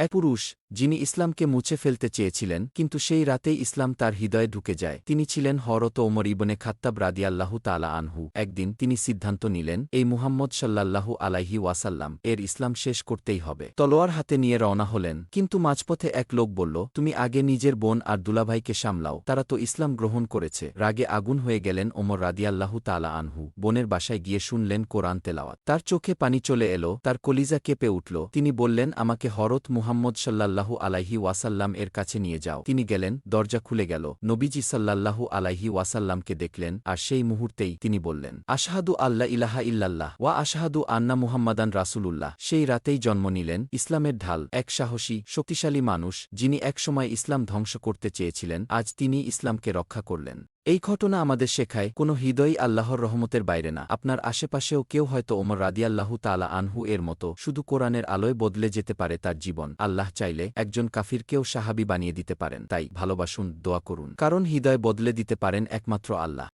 এক পুরুষ যিনি ইসলামকে মুছে ফেলতে চেয়েছিলেন, কিন্তু সেই রাতেই ইসলাম তার হৃদয়ে ঢুকে যায়। তিনি ছিলেন হরত ওমর ইবনে খাত্তাব রাদিয়াল্লাহু তালা আনহু। একদিন তিনি সিদ্ধান্ত নিলেন, এই মুহাম্মদ সাল্লাল্লাহু আলাইহি ওয়াসাল্লাম, এর ইসলাম শেষ করতেই হবে। তলোয়ার হাতে নিয়ে রওনা হলেন, কিন্তু মাঝপথে এক লোক বলল, তুমি আগে নিজের বোন আর দুলাভাইকে সামলাও, তারা তো ইসলাম গ্রহণ করেছে। রাগে আগুন হয়ে গেলেন ওমর রাদিয়াল্লাহু তালা আনহু। বোনের বাসায় গিয়ে শুনলেন কোরআন তেলাওয়াত। তার চোখে পানি চলে এলো, তার কলিজা কেঁপে উঠল। তিনি বললেন, আমাকে হরত মুহাম্মদ সাল্লাল্লাহু আলাইহি ওয়াসাল্লাম এর কাছে নিয়ে যাও। তিনি গেলেন, দরজা খুলে গেল। নবীজি সাল্লাল্লাহু আলাইহি ওয়াসাল্লামকে দেখলেন আর সেই মুহূর্তেই তিনি বললেন, আশাহাদু আল্লাহ ইলাহা ইল্লাল্লাহ ওয়া আশাহাদু আন্না মুহাম্মাদান রাসূলুল্লাহ। সেই রাতেই জন্ম নিলেন ইসলামের ঢাল, এক সাহসী, শক্তিশালী মানুষ যিনি একসময় ইসলাম ধ্বংস করতে চেয়েছিলেন, আজ তিনি ইসলামকে রক্ষা করলেন। এই ঘটনা আমাদের শেখায়, কোনো হৃদয়ই আল্লাহর রহমতের বাইরে না। আপনার আশেপাশেও কেউ হয়তো ওমর রাদিয়াল্লাহু তালা আনহু এর মতো, শুধু কোরআনের আলোয় বদলে যেতে পারে তার জীবন। আল্লাহ চাইলে একজন কাফিরকেও সাহাবি বানিয়ে দিতে পারেন। তাই ভালোবাসুন, দোয়া করুন। কারণ হৃদয় বদলে দিতে পারেন একমাত্র আল্লাহ।